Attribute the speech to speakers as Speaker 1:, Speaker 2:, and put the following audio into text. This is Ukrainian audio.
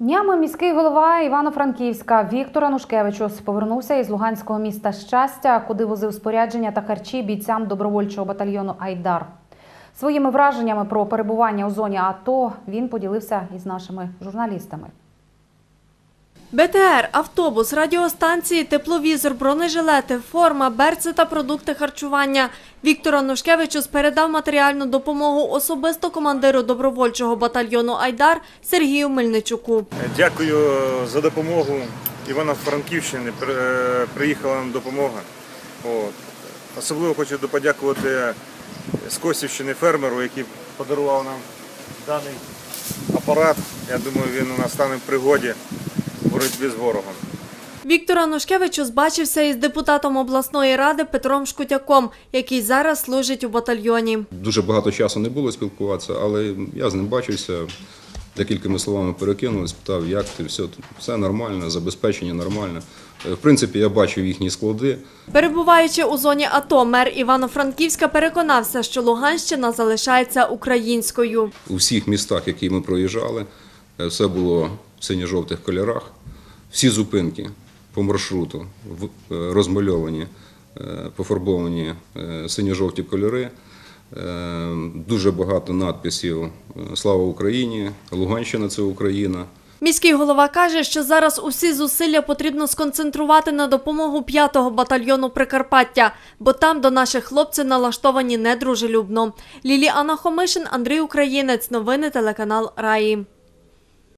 Speaker 1: Днями міський голова Івано-Франківська Віктор Анушкевичус повернувся із луганського міста щастя, куди возив спорядження та харчі бійцям добровольчого батальйону Айдар. Своїми враженнями про перебування у зоні АТО він поділився із нашими журналістами.
Speaker 2: БТР, автобус, радіостанції, тепловізор, бронежилети, форма, берці та продукти харчування. Віктор Анушкевичус передав матеріальну допомогу особисто командиру добровольчого батальйону Айдар Сергію Мельничуку.
Speaker 3: Дякую за допомогу. Івано-Франківщини е, приїхала нам допомога. Особливо хочу подякувати з Косівщини фермеру, який подарував нам даний апарат. Я думаю, він у нас стане в пригоді боротьбі з ворогом.
Speaker 2: Віктор Анушкевичус бачився із депутатом обласної ради Петром Шкутяком, який зараз служить у батальйоні.
Speaker 4: Дуже багато часу не було спілкуватися, але я з ним бачився, декількома словами перекинули, спитав, як ти, все, все нормально, забезпечення нормально. Е, В принципі, я бачив їхні склади.
Speaker 2: Перебуваючи у зоні АТО, мер Івано-Франківська переконався, що Луганщина залишається українською.
Speaker 4: У всіх містах, які ми проїжджали, е, все було в синьо-жовтих кольорах. Всі зупинки по маршруту е, розмальовані, е, пофарбовані е, синьо-жовті кольори. Дуже багато надписів Слава Україні! Луганщина це Україна.
Speaker 2: Міський голова каже, що зараз усі зусилля потрібно сконцентрувати на допомогу 5-го батальйону Прикарпаття, бо там до наших хлопців налаштовані недружелюбно. Ліліана Хомишин, Андрій Українець. Новини телеканал Раї.